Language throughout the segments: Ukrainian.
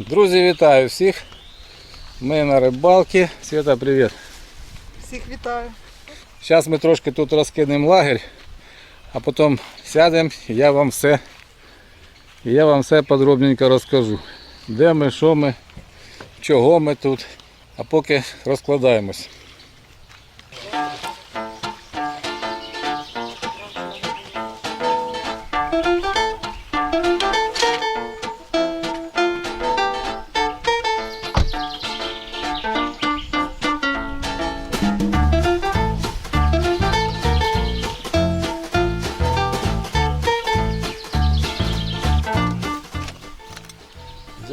Друзі, вітаю всіх. Ми на рибалці. Свята, привіт. Всіх вітаю. Зараз ми трошки тут розкинемо лагерь, а потім сядемо і я вам все, я вам все подробненько розкажу. Де ми, що ми, чого ми тут. А поки розкладаємось.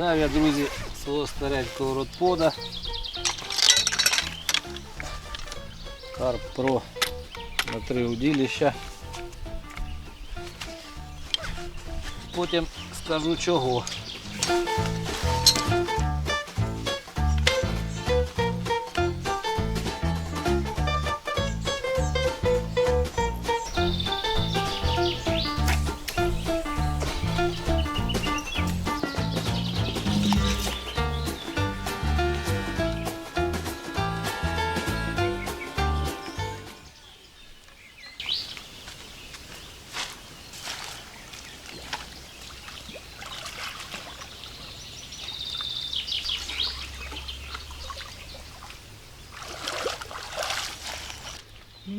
Взяв я, друзі, свого старенького родпода. Карп Про на три удилища. Потім скажу чого.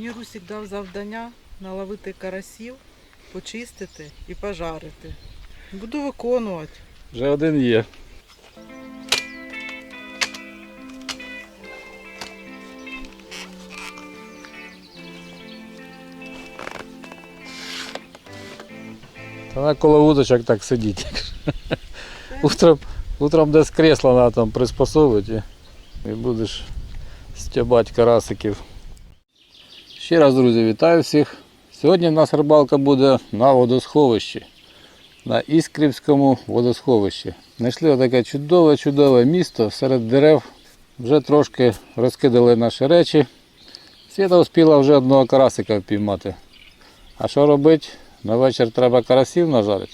Мені Русік дав завдання наловити карасів, почистити і пожарити. Буду виконувати. Вже один є. Та на коло вудочок так сидіть. Утром, утром десь кресло треба там приспособити і, і будеш стябати карасиків. Ще раз, друзі, вітаю всіх. Сьогодні в нас рибалка буде на водосховищі на Іскрівському водосховищі. Знайшли отаке чудове-чудове місто серед дерев. Вже трошки розкидали наші речі. Світа успіла вже одного карасика впіймати. А що робити? На вечір треба карасів нажарити.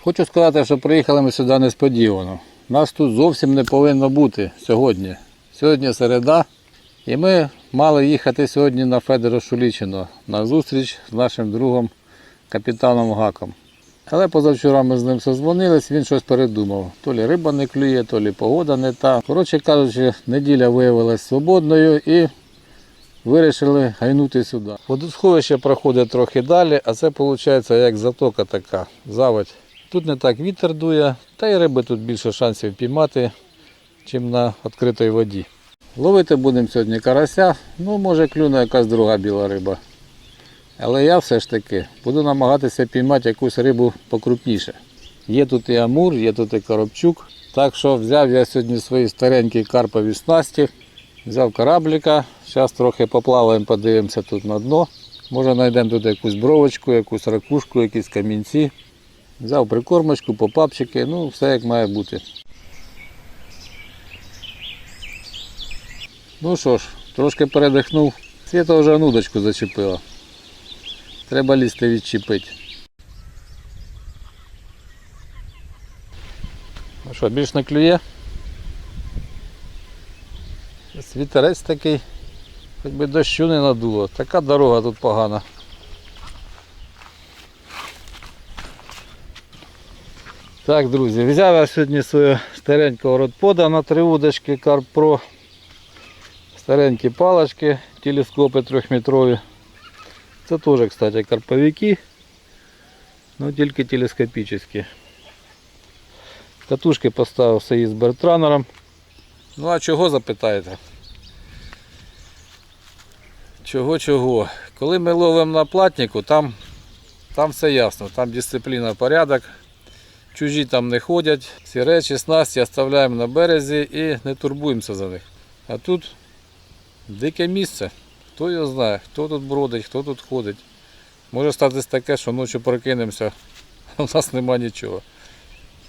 Хочу сказати, що приїхали ми сюди несподівано. Нас тут зовсім не повинно бути сьогодні. Сьогодні середа. І ми мали їхати сьогодні на Федоро Шулічино на зустріч з нашим другом капітаном Гаком. Але позавчора ми з ним созвонились, він щось передумав. То лі риба не клює, то лі погода не та. Коротше кажучи, неділя виявилась свободною і вирішили гайнути сюди. Водосховище проходить трохи далі, а це виходить як затока така, заводь. Тут не так вітер дує, та й риби тут більше шансів піймати, чим на відкритій воді. Ловити будемо сьогодні карася, ну може клюне якась друга біла риба. Але я все ж таки буду намагатися піймати якусь рибу покрупніше. Є тут і амур, є тут і коробчук. Так що взяв я сьогодні свої старенькі карпові снасті, взяв корабліка. Зараз трохи поплаваємо, подивимося тут на дно. Може знайдемо тут якусь бровочку, якусь ракушку, якісь камінці. Взяв прикормочку, попапчики, ну все як має бути. Ну що ж, трошки передихнув. Світа вже нудочку зачепила. Треба лізти відчепити. Ну що, більш не клює? Вітерець такий, хоч би дощу не надуло. Така дорога тут погана. Так, друзі, взяв я сьогодні свого старенького родпода на три удочки Pro. Старенькі палочки, телескопи трьохметрові. Це теж, кстати, карповики, но тільки телескопічні. Катушки поставив свої з бертранером. Ну а чого запитаєте? Чого чого? Коли ми ловимо на платнику, там, там все ясно, там дисципліна, порядок. Чужі там не ходять, всі речі, снасті оставляємо на березі і не турбуємося за них. А тут дике місце. Хто його знає, хто тут бродить, хто тут ходить. Може статись таке, що ночі прокинемося, а в нас нема нічого.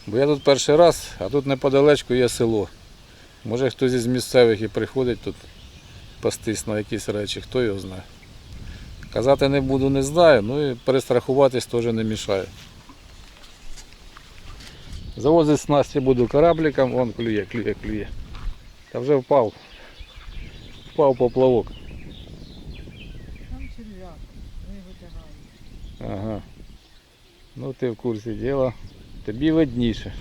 Бо я тут перший раз, а тут неподалечку є село. Може хтось із місцевих і приходить тут пастись на якісь речі, хто його знає. Казати не буду, не знаю, ну і перестрахуватись теж не мішає. Завозити снасті буду корабликом, вон клює, клює, клює. Та вже впав. Впав поплавок. Там черв'як, ми витягаємо. Ага. Ну ти в курсі діла. Тобі видніше.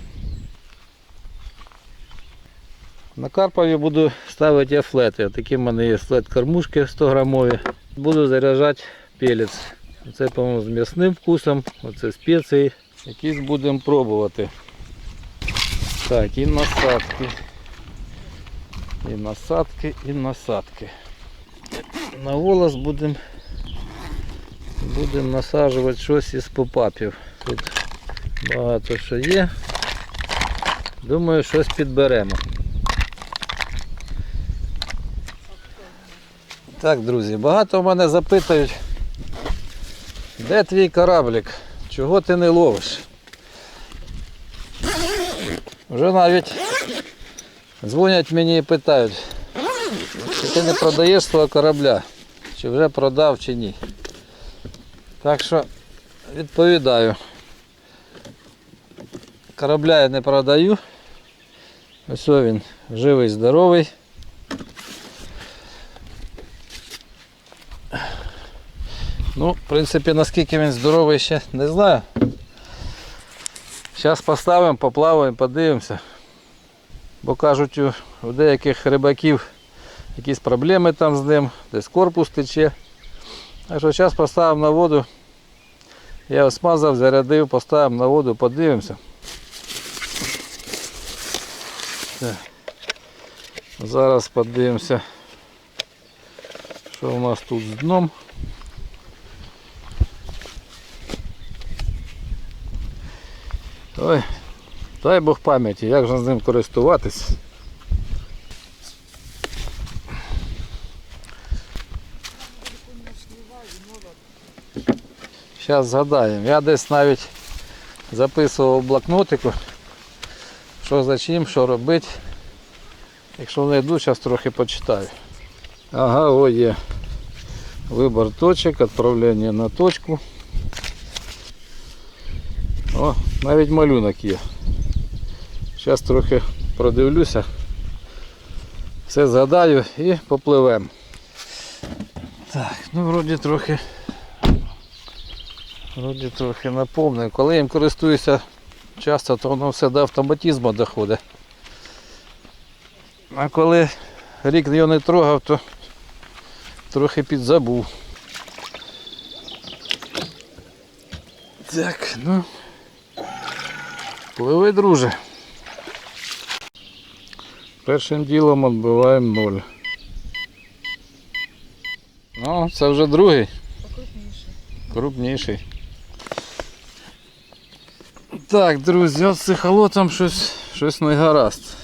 На Карпові буду ставити я флети. Такі в мене є флет кормушки 100 грамові. Буду заряджати пелець. Це, по-моєму, з м'ясним вкусом, оце спеції. Якісь будемо пробувати. Так, і насадки. І насадки, і насадки. На волос будемо Будемо насаджувати щось із попапів. Тут багато що є. Думаю, щось підберемо. Так, друзі, багато в мене запитують, де твій кораблик? Чого ти не ловиш? Вже навіть дзвонять мені і питають, чи ти не продаєш свого корабля, чи вже продав, чи ні. Так що відповідаю. Корабля я не продаю. Ось він живий, здоровий. Ну, в принципі, наскільки він здоровий ще не знаю. Зараз поставимо, поплаваємо, подивимося. Бо кажуть, у, деяких рибаків якісь проблеми там з ним, десь корпус тече. Так що зараз поставимо на воду. Я його смазав, зарядив, поставимо на воду, подивимося. Зараз подивимося, що у нас тут з дном. Ой, дай Бог пам'яті, як же з ним користуватись. Зараз згадаємо. Я десь навіть записував в блокнотику, що за чим, що робити. Якщо знайду, зараз трохи почитаю. Ага, о є. Вибор точок, відправлення на точку. О, навіть малюнок є. Зараз трохи продивлюся. Все згадаю і попливемо. Так, ну вроді трохи Вроді трохи наповнив. Коли їм користуюся часто, то воно все до автоматизму доходить. А коли рік його не трогав, то трохи підзабув. Так, ну. Пливи, друже. Першим ділом відбиваємо ноль. Ну, це вже другий, Покрупніше. крупніший. Так, друзі, от з цихолотом щось, щось не гаразд.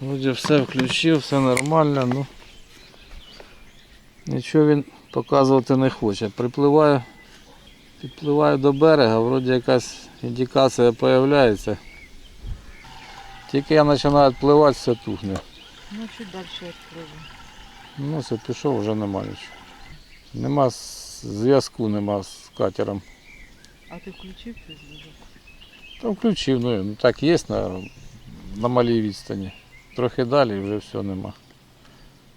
Вроді все включив, все нормально, ну нічого він показувати не хоче. Припливаю, підпливаю до берега, вроді якась індикація з'являється. Тільки я починаю відпливати, все тухне. Ну, чуть далі відпливу. Ну, це пішов, вже нема нічого. Нема зв'язку, нема з катером. А ти включив цей зв'язок? Там включив, ну, ну так є на, на малій відстані. Трохи далі вже все нема.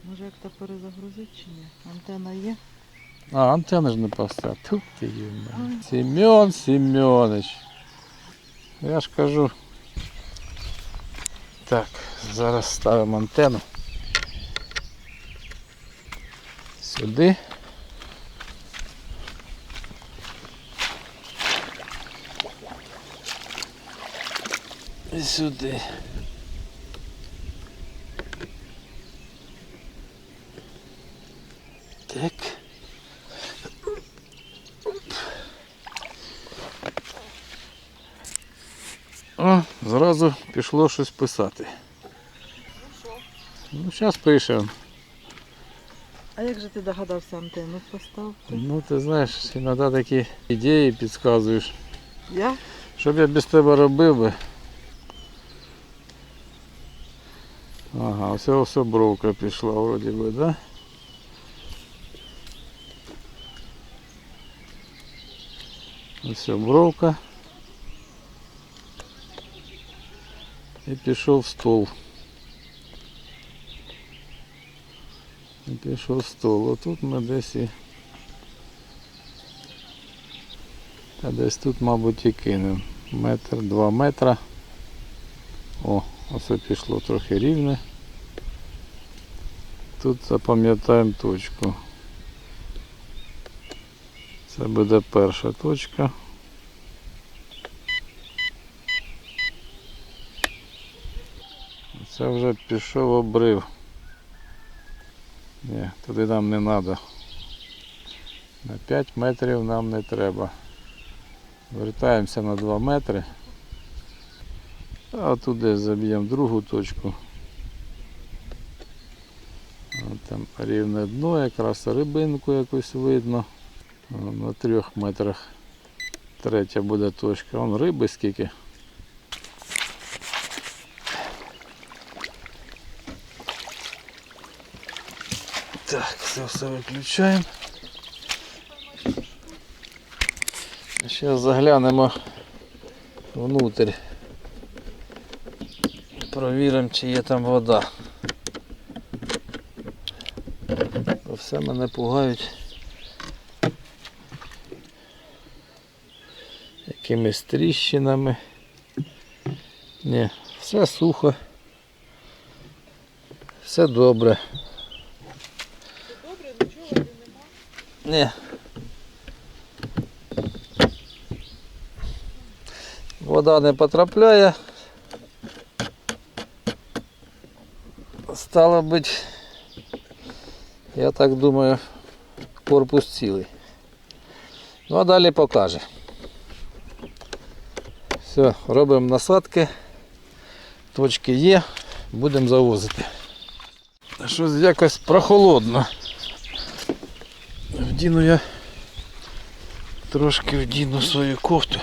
Може як то перезагрузити чи ні? Антенна є? А, антенни ж не поставив. Тут ти їм. Семен Семенович. Я ж кажу. Так, зараз ставимо антенну. Сюди. І сюди. Так. О, зразу пішло щось писати. Ну, зараз пишемо. А як же ти догадався антенну поставити? Ну, ти знаєш, іноді такі ідеї підказуєш. Я? Що б я без тебе робив би? Ага, все, все бровка пішла вроді би, да? Все, бровка. І пішов стол. І пішов стол. Отут ми десь і. Та десь тут, мабуть, і кинемо. Метр, два метра. О, оце пішло трохи рівне. Тут запам'ятаємо точку. Це буде перша точка. Це вже пішов обрив. Ні, туди нам не треба. На 5 метрів нам не треба. Вертаємося на 2 метри. А туди заб'ємо другу точку. От там рівне дно, якраз рибинку якусь видно. На трьох метрах третя буде точка. Вон риби скільки. Так, це все виключаємо. Зараз заглянемо внутрь. Провіримо, чи є там вода. Бо все мене пугають якимись тріщинами. Ні, все сухо. Все добре нічого нема. Ні. Вода не потрапляє. Стало быть, я так думаю, корпус цілий. Ну а далі покаже. Все, робимо насадки. Точки є, будемо завозити. Щось якось прохолодно. Вдіну я трошки вдіну свою кофту.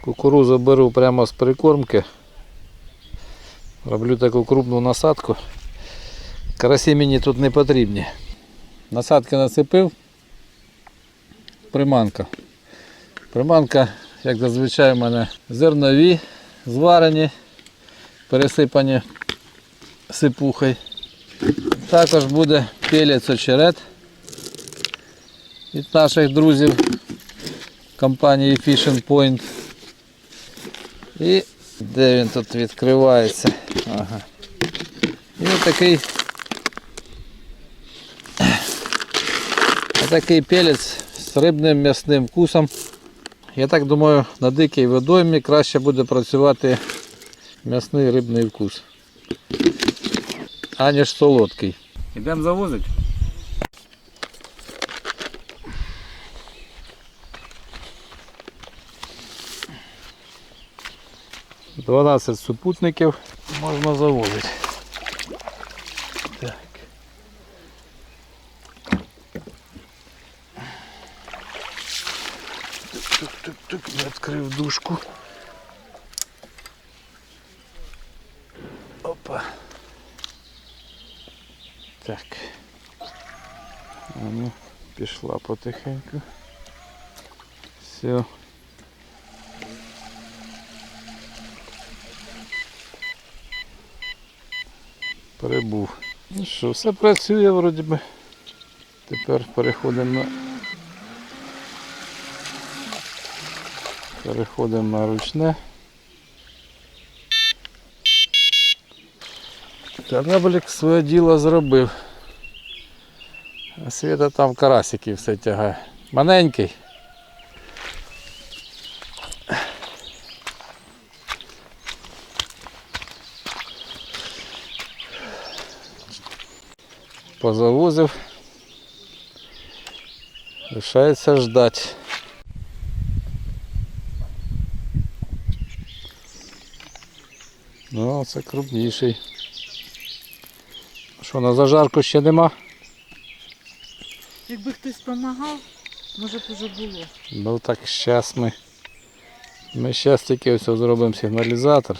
Кукурузу беру прямо з прикормки. Роблю таку крупну насадку. Карасі мені тут не потрібні. Насадки насипив. Приманка. Приманка, як зазвичай, у мене зернові, зварені пересипані сипухою. Також буде пелець очерет від наших друзів компанії Fishing Point. І де він тут відкривається? Ага. І отакий отакий пелець з рибним м'ясним вкусом. Я так думаю, на дикій водоймі краще буде працювати м'ясний рибний вкус. Аніж солодкий. Ідемо завозити. Дванадцять супутників можна завозити. Так. Тук-тук-тук, відкрив дужку. Так. Ну, пішла потихеньку. Все. Перебув. Ну що, все працює вроді би. Тепер переходимо на переходимо на ручне. Кораблик своє діло зробив. А Світа там карасики все тягає. Маленький. Позавозив. Лишається ждати. Ну, це крупніший. Що, на зажарку ще нема? Якби хтось допомагав, може б уже було. Ну так зараз ми. Ми зараз тільки ось зробимо сигналізатор.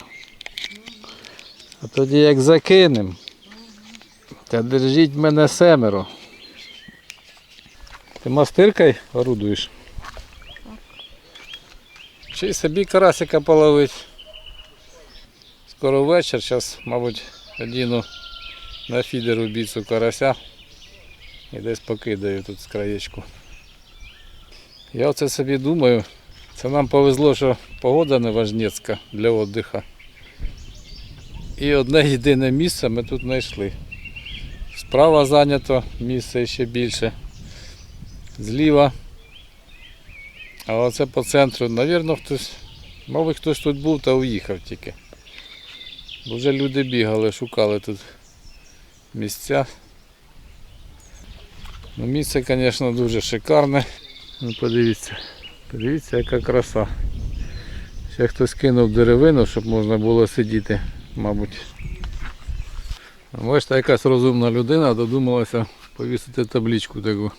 А тоді як закинемо. Та держіть мене семеро. Ти мастиркою орудуєш? Чи собі карасика половить. Скоро вечір, зараз, мабуть, одіну на фідер убійцю карася і десь покидаю тут з краєчку. Я оце собі думаю, це нам повезло, що погода не важнецька для віддиху. І одне єдине місце ми тут знайшли. Справа зайнято місце ще більше. Зліва. А оце по центру, навірно, хтось, мабуть, хтось тут був та уїхав тільки. Бо вже люди бігали, шукали тут місця. Ну, місце, звісно, дуже шикарне. Ну, подивіться, подивіться, яка краса. Ще хтось кинув деревину, щоб можна було сидіти, мабуть. Бачите, якась розумна людина додумалася повісити табличку таку.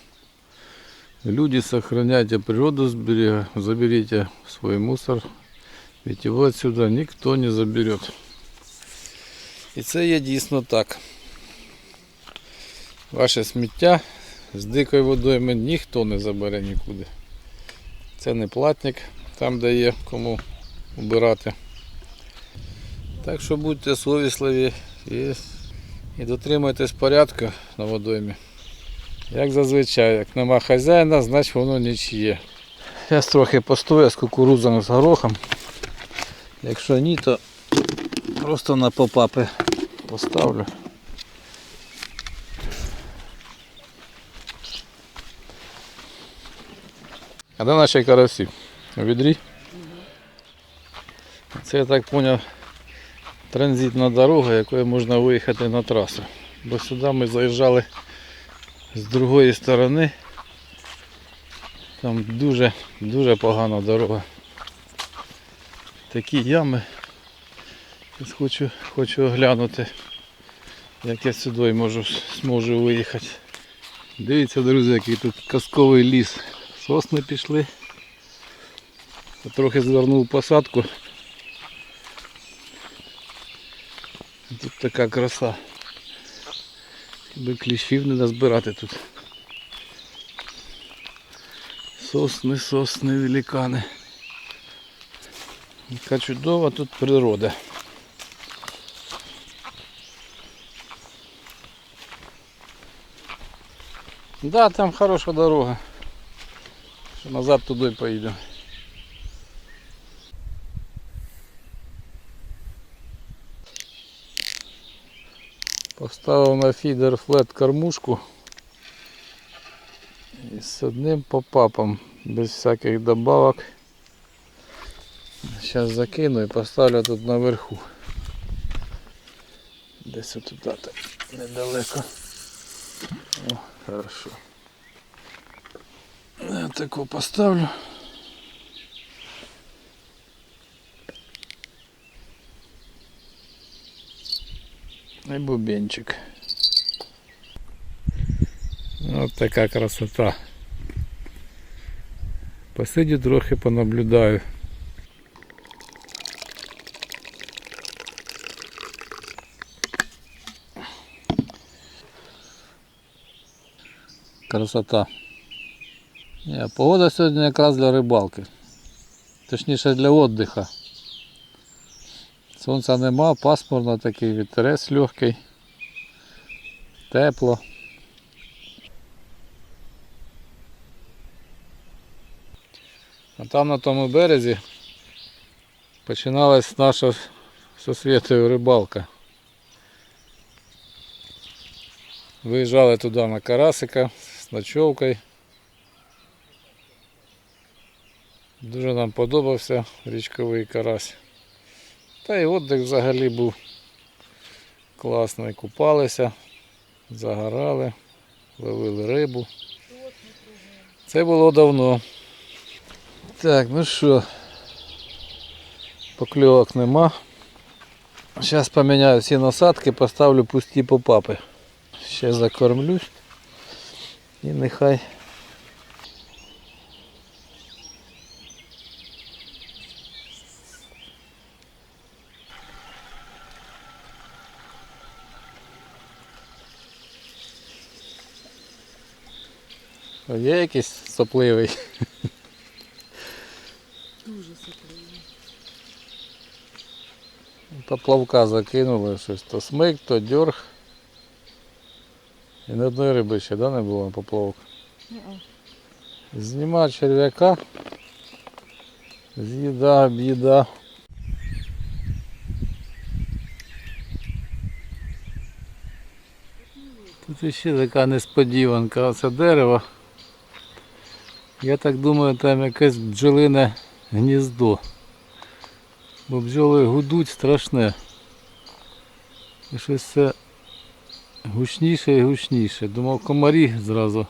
Люди, сохраняйте природу, заберите свой мусор, ведь его отсюда никто не заберет. І це є дійсно так. Ваше сміття з дикою водою ніхто не забере нікуди. Це не платник, там де є кому убирати. Так що будьте совісливі і, і дотримуйтесь порядку на водоймі. Як зазвичай, як нема хазяїна, значить воно нічиє. Я трохи постою з кукурудзами з горохом. Якщо ні, то просто на попапи поставлю. А де наші карасі? У відрі? Це я так зрозумів транзитна дорога, якою можна виїхати на трасу. Бо сюди ми заїжджали з другої сторони. Там дуже, дуже погана дорога. Такі ями. Ось Хочу, хочу оглянути, як я сюди можу, зможу виїхати. Дивіться, друзі, який тут казковий ліс. Сосни пішли. Я трохи звернув посадку. Тут така краса. Би кліщів не назбирати тут. Сосни, сосни, великани. Яка чудова тут природа. Да, там хороша дорога. Назад туди поїдемо. Поставив на фідер флет кормушку. І з одним попапом, без всяких добавок. Зараз закину і поставлю тут наверху. Десь отут так недалеко. О, хорошо. Таку поставлю. І бубенчик. Ось така красота. Посидю трохи понаблюдаю. Красота. Ні, погода сьогодні якраз для рибалки. Точніше для віддиха. Сонця нема, пасмурно такий вітерець легкий. Тепло. А там на тому березі починалась наша зі Світою рибалка. Виїжджали туди на карасика з ночовкою. Дуже нам подобався річковий карась. Та й віддих взагалі був класний. Купалися, загорали, ловили рибу. Це було давно. Так, ну що, покльовок нема. Зараз поміняю всі насадки, поставлю пусті попапи. Ще закормлюсь і нехай Є якийсь сопливий. Дуже сопливий. Поплавка закинули щось. То смик, то дьорг. І ні одної риби ще да, не було на поплавок. Зніма черв'яка. З'їда, б'їда. Тут ще така несподіванка. Оце дерево. Я так думаю, там якесь бджолине гніздо. Бо бджоли гудуть страшне. І щось це гучніше і гучніше. Думав комарі зразу.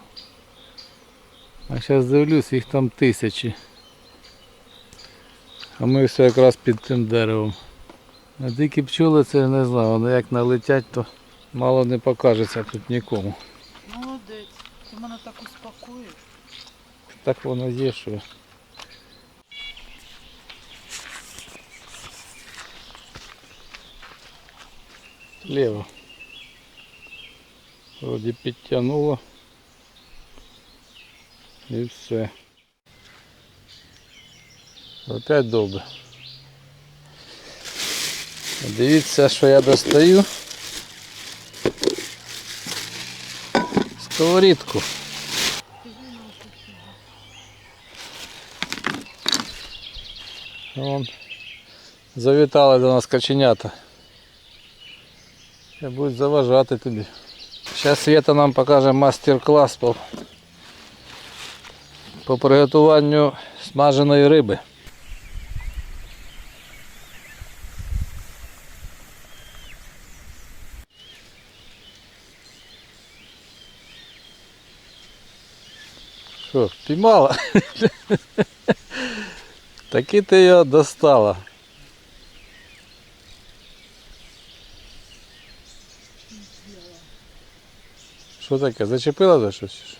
А зараз дивлюсь, їх там тисячі. А ми все якраз під тим деревом. А дикі пчоли це не знаю, вони як налетять, то мало не покажеться тут нікому. Молодець. Ти мене так успокоїш. Так воно є, що. Лево. Вроді підтягнуло. І все. Опять добре. Дивіться, що я достаю. Сковорідку. Вон завітали до нас каченята. Ще будуть заважати тобі. Зараз Света нам покаже мастер-клас по, по приготуванню смаженої риби. Що, піймала? Таки ти його достала. Що таке? Зачепила за щось?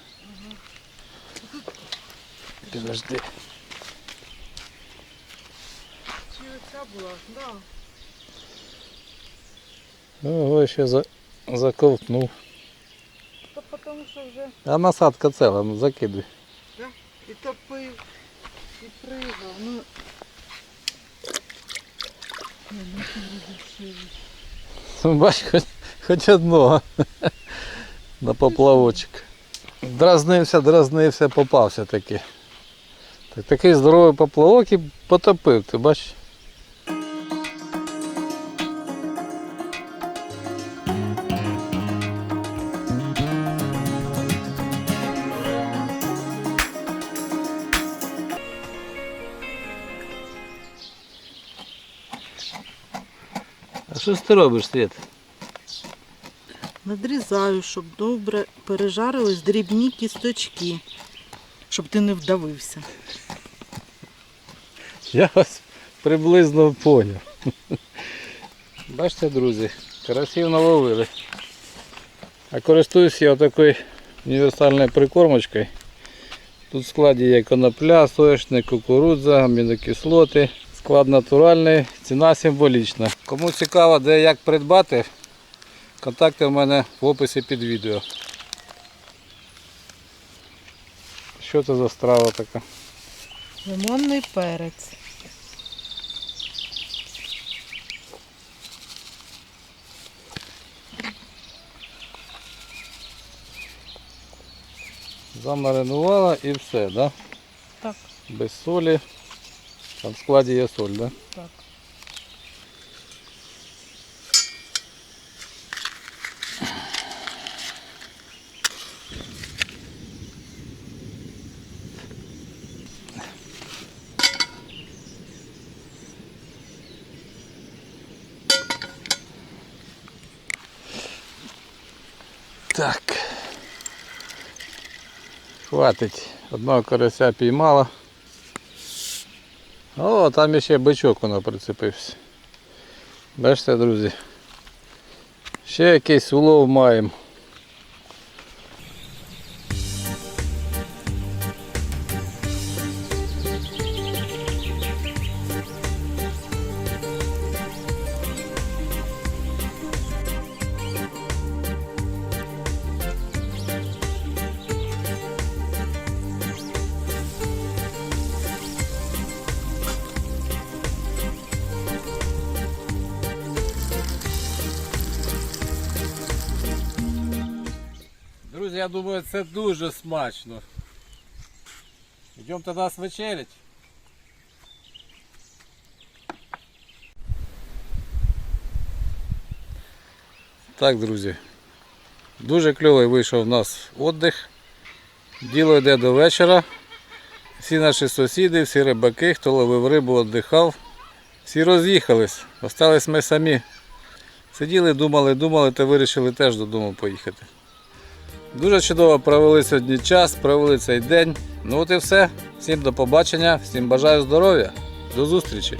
Підожди. Чи оця була? Да. Ого, ще за... заковтнув. Та тому що вже А насадка ціла, ну закидуй. і топив, і пригав. Ну, ну. Ну, Бач, хоч, хоч одного. На поплавочок. Дразнився, дразнився, попався таки. Так, такий здоровий поплавок і потопив, ти бачиш? Ти робиш, Світ? Надрізаю, щоб добре пережарились дрібні кісточки, щоб ти не вдавився. Я вас приблизно поняв. Бачите, друзі, карасів наловили. А користуюсь я такою універсальною прикормочкою. Тут в складі є конопля, соняшник, кукурудза, амінокислоти. Склад натуральний, ціна символічна. Кому цікаво, де як придбати, контакти в мене в описі під відео. Що це за страва така? Лимонний перець. Замаринувала і все, да? Так, Без солі. Там в складі є соль, да? так. Так. Хватить. Одного карася піймала. О, там ще бичок воно прицепився. Бачите, друзі. Ще якийсь улов маємо. Я думаю, це дуже смачно. Йдемо тоді нас вечерять. Так, друзі. Дуже кльовий вийшов у нас віддих. Діло йде до вечора. Всі наші сусіди, всі рибаки, хто ловив рибу, віддихав, всі роз'їхались. Остались ми самі. Сиділи, думали, думали та вирішили теж додому поїхати. Дуже чудово провели сьогодні час, провели цей день. Ну от і все. Всім до побачення, всім бажаю здоров'я. До зустрічі!